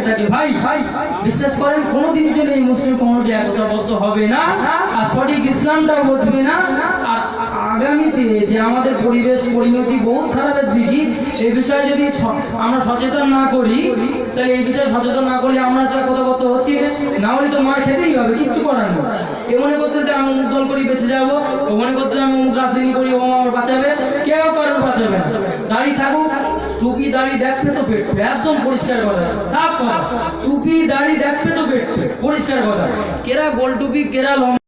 গোছানোর থাকে ভাই। বিশ্বাস করেন কোনোদিনের জন্য এই মুসলিম কমিউনিটি একতাবদ্ধ হবে না, আর সঠিক ইসলামটাও বুঝবে না। আর আগামীতে যে আমাদের পরিবেশ, পরিণতি বহুত খারাপের দিকে, এই বিষয়ে যদি আমরা সচেতন না করি, তাহলে এই বিষয়ে সচেতন না করলে আমরা যারা কথাবার্তা হচ্ছি, না হলে তো মার খেতেই হবে, কিচ্ছু করার নেই। এ মনে করতে যে আমি অমুক দল করি বেঁচে যাব ও মনে করতে যে আমি অমুক রাজনীতি করি, ও আমার বাঁচাবে, কেউ কারোর বাঁচাবে না। দাড়ি থাকুক টুপি দাড়ি দেখতে তো পেট একদম পরিষ্কার কথা সাফ কথা টুপি দাড়ি দেখতে তো পেট পরিষ্কার কথা কেরা গোল টুপি, কেরা